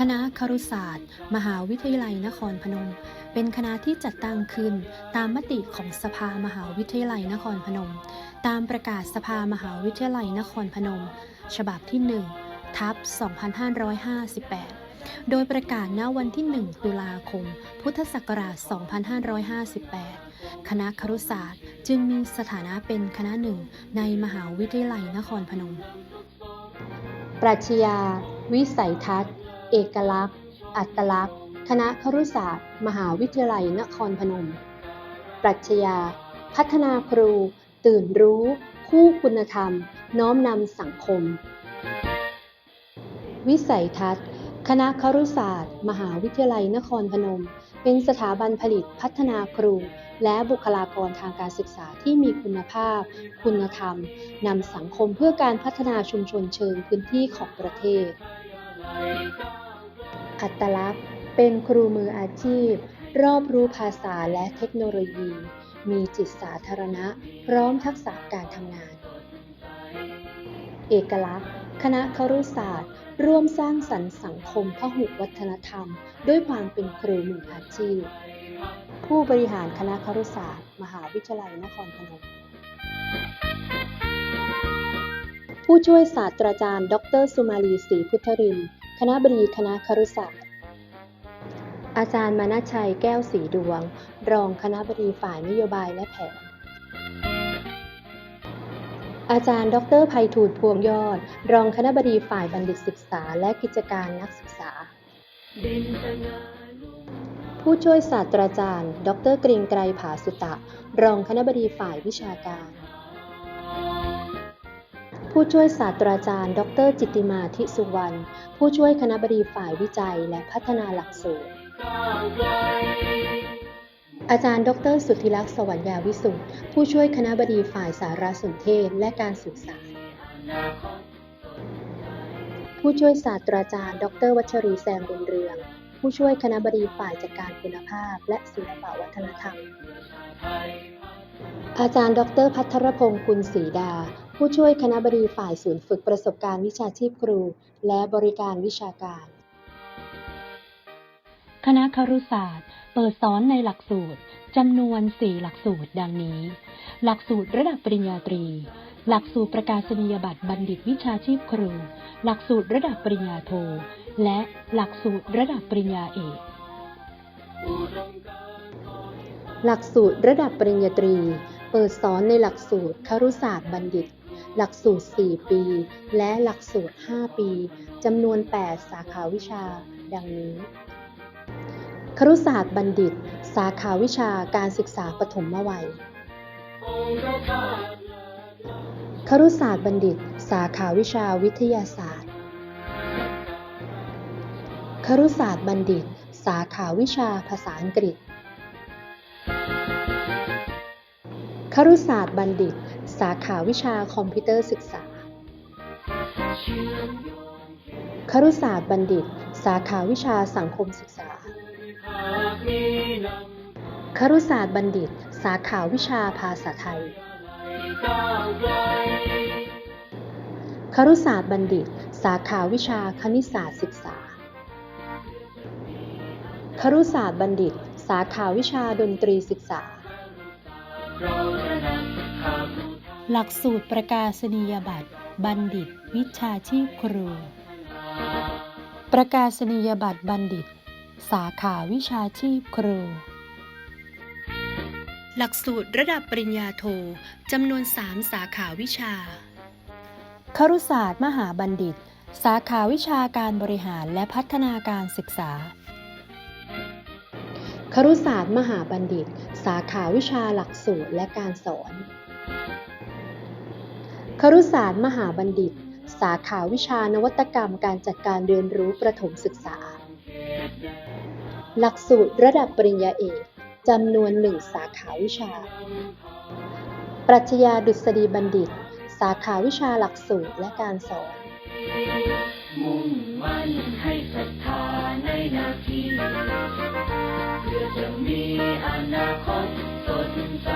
คณะครุศาสตร์ มหาวิทยาลัยนครพนม เป็นคณะที่จัดตั้งขึ้น ตามมติของสภามหาวิทยาลัยนครพนม ตามประกาศสภามหาวิทยาลัยนครพนม ฉบับที่ 1 ทับ 2558 โดยประกาศณวันที่ 1 ตุลาคม พุทธศักราช 2558 คณะครุศาสตร์จึงมีสถานะเป็นคณะหนึ่งในมหาวิทยาลัยนครพนม ปรัชญาวิสัยทัศน์ เอกลักษณ์ อัตลักษณ์ คณะครุศาสตร์ มหาวิทยาลัยนครพนม ปรัชญา พัฒนาครู ตื่นรู้ คู่คุณธรรม น้อมนำสังคม วิสัยทัศน์ คณะครุศาสตร์ มหาวิทยาลัยนครพนม เป็นสถาบันผลิตพัฒนาครูและบุคลากรทางการศึกษาที่มีคุณภาพ คุณธรรม นำสังคมเพื่อการพัฒนาชุมชนเชิงพื้นที่ของประเทศ อัตลักษณ์ เป็นครูมืออาชีพ รอบรู้ภาษาและเทคโนโลยี มีจิตสาธารณะ พร้อมทักษะการทำงาน เอกลักษณ์ คณะครุศาสตร์ ร่วมสร้างสรรค์สังคมพหุวัฒนธรรม ด้วยความเป็นครูมืออาชีพ ผู้บริหารคณะครุศาสตร์ มหาวิทยาลัยนครพนมผู้ช่วยศาสตราจารย์ ดร สุมาลีศรีพุทธรินทร์ คณะบดีคณะครุศาสตร์ อาจารย์มานาชัยแก้วสีดวง รองคณะบดีฝ่ายนโยบายและแผน อาจารย์ ดรไพฑูรย์พวงยอด รองคณะบดีฝ่ายบัณฑิตศึกษา และกิจการนักศึกษา ผู้ช่วยศาสตราจารย์ ดรกรีงไกรผาสุตะ รองคณะบดีฝ่ายวิชาการ ผู้ช่วยศาสตราจารย์ ดร จิตติมาทิสุวรรณ ผู้ช่วยคณะบดีฝ่ายวิจัยและพัฒนาหลักสูตร อาจารย์ ดร สุทธิลักษณ์สวัญญาวิสุทธ์ผู้ช่วยคณะบดีฝ่ายสารสนเทศและการสื่อสาร ผู้ช่วยศาสตราจารย์ ดร วัชรีแซมบุญเรือง ผู้ช่วยคณะบดีฝ่ายจัดการคุณภาพ และศิลปวัฒนธรรม อาจารย์ ดร พัทรพงศ์กุลศรีดา ผู้ช่วยคณะบดีฝ่ายศูนย์ฝึกประสบการณ์วิชาชีพครู และบริการวิชาการ คณะครุศาสตร์ เปิดสอนในหลักสูตรจำนวน 4 หลักสูตรดังนี้ หลักสูตรระดับปริญญาตรี หลักสูตรประกาศนียบัตรบัณฑิตวิชาชีพครู หลักสูตรระดับปริญญาโท และหลักสูตรระดับปริญญาเอกหลักสูตรระดับปริญญาตรีเปิดสอนในหลักสูตรครุศาสตร์บัณฑิต หลักสูตร 4 ปี และหลักสูตร 5 ปีจำนวน 8 สาขาวิชา ดังนี้ ครุศาสตร์บัณฑิต สาขาวิชาการศึกษาปฐมวัย ครุศาสตร์บัณฑิต สาขาวิชาวิทยาศาสตร์ ครุศาสตร์บัณฑิต สาขาวิชาภาษาอังกฤษ ครุศาสตร์บัณฑิต สาขาวิชาคอมพิวเตอร์ศึกษาครุศาสตร์บัณฑิต สาขาวิชาสังคมศึกษาครุศาสตร์บัณฑิต สาขาวิชาภาษาไทยครุศาสตร์บัณฑิต สาขาวิชาคณิตศาสตร์ศึกษาครุศาสตร์บัณฑิต สาขาวิชาดนตรีศึกษา หลักสูตรประกาศนียบัตร บัณฑิต วิชาชีพครู ประกาศนียบัตรบัณฑิต สาขาวิชาชีพครู หลักสูตรระดับปริญญาโทจำนวน 3 สาขาวิชาครุศาสตร์มหาบัณฑิต สาขาวิชาการบริหารและพัฒนาการศึกษา ครุศาสตร์มหาบัณฑิต สาขาวิชาหลักสูตรและการสอน ครุศาสตร์มหาบัณฑิต สาขาวิชานวัตกรรมการจัดการเรียนรู้ประถมศึกษา หลักสูตรระดับปริญญาเอกจำนวนหนึ่งสาขาวิชา ปรัชญาดุษฎีบัณฑิต สาขาวิชาหลักสูตรและการสอนมุ่งมั่นให้ มีอนาคตสดใส